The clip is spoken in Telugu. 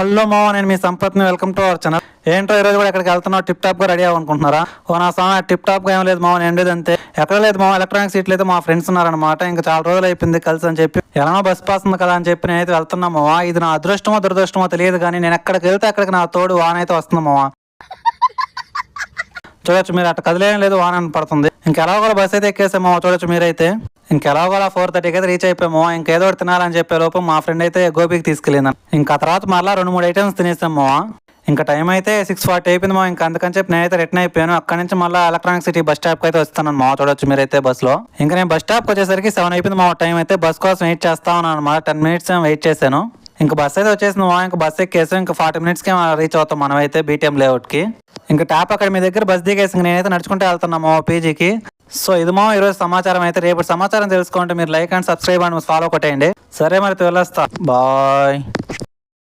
హలో మా నేను మీ సంపత్ని. Welcome to our channel. ఏంటో ఈ రోజు కూడా ఎక్కడికి వెళ్తున్నావు? Tip టాప్గా ready అవ్వనుకుంటున్నారా? ఓ నా స్వామి టిప్ టాప్గా ఏం లేదు మామ నేను అంతే. ఎక్కడ లేదు మా ఎలక్ట్రానిక్ సీట్లు అయితే మా ఫ్రెండ్స్ ఉన్నారనమాట ఇంకా చాలా రోజులు అయిపోయింది కలిసి అని చెప్పి. ఎలానో బస్ పాస్ ఉంది కదా అని చెప్పి నేనైతే వెళ్తున్నా మావా. ఇది నా అదృష్టమో దురదృష్టమో తెలియదు కానీ నేను ఎక్కడికి వెళ్తే అక్కడికి నా తోడు వానైతే అయితే వస్తుంది చూడొచ్చు మీరు. అట్లా కదిలేం లేదు వాన అని పడుతుంది ఇంకెలా కూడా బస్ అయితే ఎక్కేసామో చూడొచ్చు మీరైతే. ఇంకెలా కూడా ఫోర్ థర్టీకి అయితే రీచ్ అయిపోయాము ఇంకేదో ఒకటి తినాలని చెప్పే లోపు మా ఫ్రెండ్ అయితే గోపికి తీసుకెళ్ళింది ఇంకా తర్వాత మళ్ళీ రెండు మూడు ఐటమ్స్ తినేసాము. ఇంకా టైం అయితే సిక్స్ ఫార్టీ అయిపోయింది మా ఇంకా అందుకని చెప్పి నేనైతే రిటర్న్ అయిపోయాను. అక్కడ నుంచి మళ్ళీ ఎలక్ట్రానిక్ సిటీ బస్ స్టాప్ అయితే వస్తాను మా చూడొచ్చు మీరైతే బస్ ఇంకా నేను బస్ స్టాప్ వచ్చేసరికి సెవెన్ అయిపోయింది మా టైం అయితే బస్ కోసం వెయిట్ చేస్తా ఉన్నాను అనమాట టెన్ మినిట్స్ వెయిట్ చేశాను. ఇంకా బస్ అయితే వచ్చేసింది మా ఇంకా బస్ ఎక్కేసాం. ఇంకా ఫార్టీ మినిట్స్కి రీచ్ అవుతాం మనం అయితే బీటీఎం లేఅవుట్కి ఇంకా ట్యాప్ అక్కడ మీ దగ్గర బస్ దిగేసి నేనైతే నడుచుకుంటూ వెళ్తున్నాము మా పీజీకి. సో ఇది మా ఈరోజు సమాచారం అయితే. రేపు సమాచారం తెలుసుకుంటే మీరు like and subscribe and follow కొట్టేయండి. సరే మరి వెళ్ళొస్తా బాయ్.